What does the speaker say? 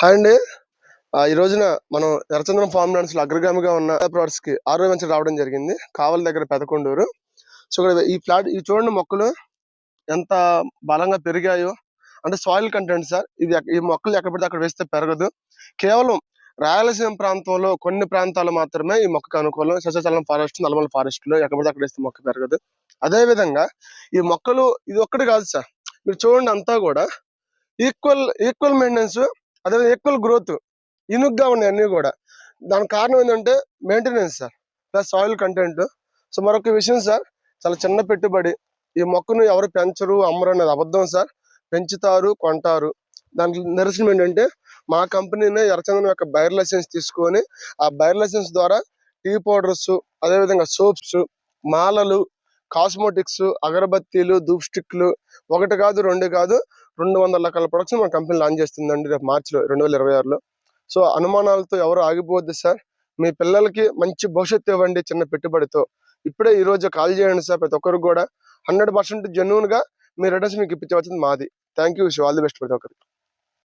Hi అండి. ఈ రోజున మనం ఎర్రచంద్రం ఫార్మ్ ల్యాండ్స్లో అగ్రగామిగా ఉన్న ప్రొడక్ట్స్కి ఆరో వెంచర్ రావడం జరిగింది. కావల దగ్గర పెదకొండూరు. సో ఇక్కడ ఈ ఫ్లాట్ ఈ చూడండి మొక్కలు ఎంత బలంగా పెరిగాయో. అంటే సాయిల్ కంటెంట్ సార్. ఇది ఈ మొక్కలు ఎక్కడ పడితే అక్కడ వేస్తే పెరగదు. కేవలం రాయలసీమ ప్రాంతంలో కొన్ని ప్రాంతాలు మాత్రమే ఈ మొక్కకు అనుకూలం. శశాచలం ఫారెస్ట్ నల్లమల ఫారెస్ట్లో ఎక్కడ పడితే అక్కడ వేస్తే మొక్క పెరగదు. అదే విధంగా ఈ మొక్కలు ఇది ఒక్కటి కాదు సార్. మీరు చూడండి అంతా కూడా ఈక్వల్ ఈక్వల్ మెయింటెనెన్స్ అదేవిధంగా ఎక్కువ గ్రోత్ ఇనుగ్గా ఉన్నాయి అన్నీ కూడా. దానికి కారణం ఏంటంటే maintenance sir. Plus soil content so మరొక విషయం సార్ చాలా చిన్న పెట్టుబడి. ఈ మొక్కను ఎవరు పెంచరు అమ్మరు అనేది అబద్ధం సార్. పెంచుతారు కొంటారు. దానికి నిరసనం ఏంటంటే మా కంపెనీనే ఎర్రచందనం యొక్క బైర్ లైసెన్స్ తీసుకొని ఆ బైర్ లైసెన్స్ ద్వారా టీ పౌడర్స్ అదేవిధంగా సోప్స్ మాలలు కాస్మోటిక్స్ అగరబత్తీలు ధూప్ స్టిక్లు ఒకటి కాదు రెండు కాదు రెండు వందల రకాల ప్రొడక్ట్స్ మన కంపెనీ లాంచ్ చేస్తుందండి రేపు మార్చిలో రెండు వేల ఇరవై ఆరులో. సో అనుమానాలతో ఎవరు ఆగిపోవద్దు సార్. మీ పిల్లలకి మంచి భవిష్యత్తు ఇవ్వండి చిన్న పెట్టుబడితో. ఇప్పుడే ఈ రోజు కాల్ చేయండి సార్ ప్రతి ఒక్కరికి కూడా. హండ్రెడ్ పర్సెంట్ జెన్యున్గా మీ రిటర్న్స్ మీకు ఇప్పించవలసింది మాది. Thank you all the best ప్రతి ఒక్కరికి.